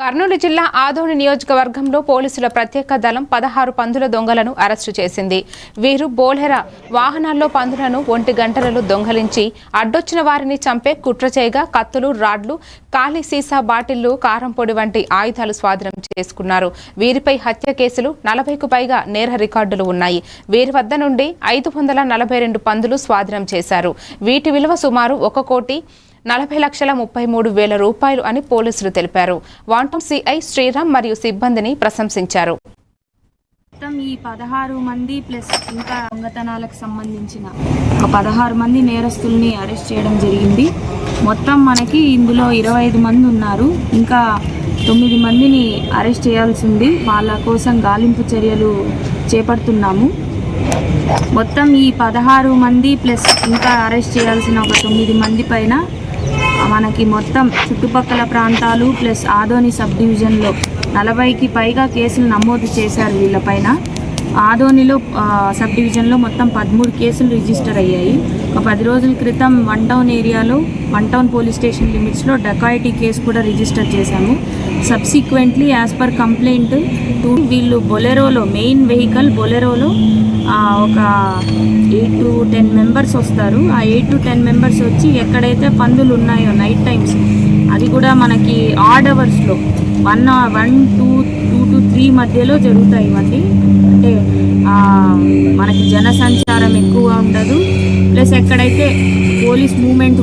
కర్నూలు జిల్లా ఆదోని నియోజకవర్గంలో పోలీసుల ప్రత్యేక దళం పదహారు పందుల దొంగలను అరెస్టు చేసింది. వీరు బోల్హెరా వాహనాల్లో పందులను ఒంటి గంటలలో దొంగలించి అడ్డొచ్చిన వారిని చంపే కుట్ర చేయగా కత్తులు రాడ్లు ఖాళీ సీసా బాటిళ్ళు కారం పొడి వంటి ఆయుధాలు స్వాధీనం చేసుకున్నారు. వీరిపై హత్య కేసులు నలభైకు పైగా నేర రికార్డులు ఉన్నాయి. వీరి వద్ద నుండి ఐదు వందల నలభై రెండు పందులు స్వాధీనం చేశారు. వీటి విలువ సుమారు ఒక కోటి నలభై లక్షల ముప్పై మూడు వేల రూపాయలు అని పోలీసులు తెలిపారు. వాంటం సిఐ శ్రీరామ్ మరియు సిబ్బందిని ప్రశంసించారు. మొత్తం ఈ పదహారు మంది ప్లస్ ఇంకా దొంగతనాలకు సంబంధించిన ఒక పదహారు మంది నేరస్తుల్ని అరెస్ట్ చేయడం జరిగింది. మొత్తం మనకి ఇందులో ఇరవై ఐదు మంది ఉన్నారు. ఇంకా తొమ్మిది మందిని అరెస్ట్ చేయాల్సి ఉంది. వాళ్ళ కోసం గాలింపు చర్యలు చేపడుతున్నాము. మొత్తం ఈ పదహారు మంది ప్లస్ ఇంకా అరెస్ట్ చేయాల్సిన ఒక తొమ్మిది మంది పైన మనకి మొత్తం చుట్టుపక్కల ప్రాంతాలు ప్లస్ ఆదోని సబ్ డివిజన్లో నలభైకి పైగా కేసులు నమోదు చేశారు వీళ్ళపైన. ఆదోనిలో సబ్ డివిజన్లో మొత్తం పదమూడు కేసులు రిజిస్టర్ అయ్యాయి. ఒక పది రోజుల క్రితం వన్ టౌన్ ఏరియాలో వన్ టౌన్ పోలీస్ స్టేషన్ లిమిట్స్లో డకాయిటీ కేసు కూడా రిజిస్టర్ చేశాము. Subsequently as per complaint two వీళ్ళు బొలెరోలో మెయిన్ వెహికల్ బొలెరోలో ఒక ఎయిట్ టు టెన్ మెంబర్స్ వస్తారు. ఆ ఎయిట్ టు టెన్ మెంబర్స్ వచ్చి ఎక్కడైతే పందులు ఉన్నాయో నైట్ టైమ్స్ అది కూడా మనకి ఆడ్ అవర్స్లో one one two two to three మధ్యలో జరుగుతాయి ఇవన్నీ అంటే ఆ, మనకి జనసంచారం ఎక్కువ ఉండదు. ప్లస్ ఎక్కడైతే పోలీస్ మూమెంట్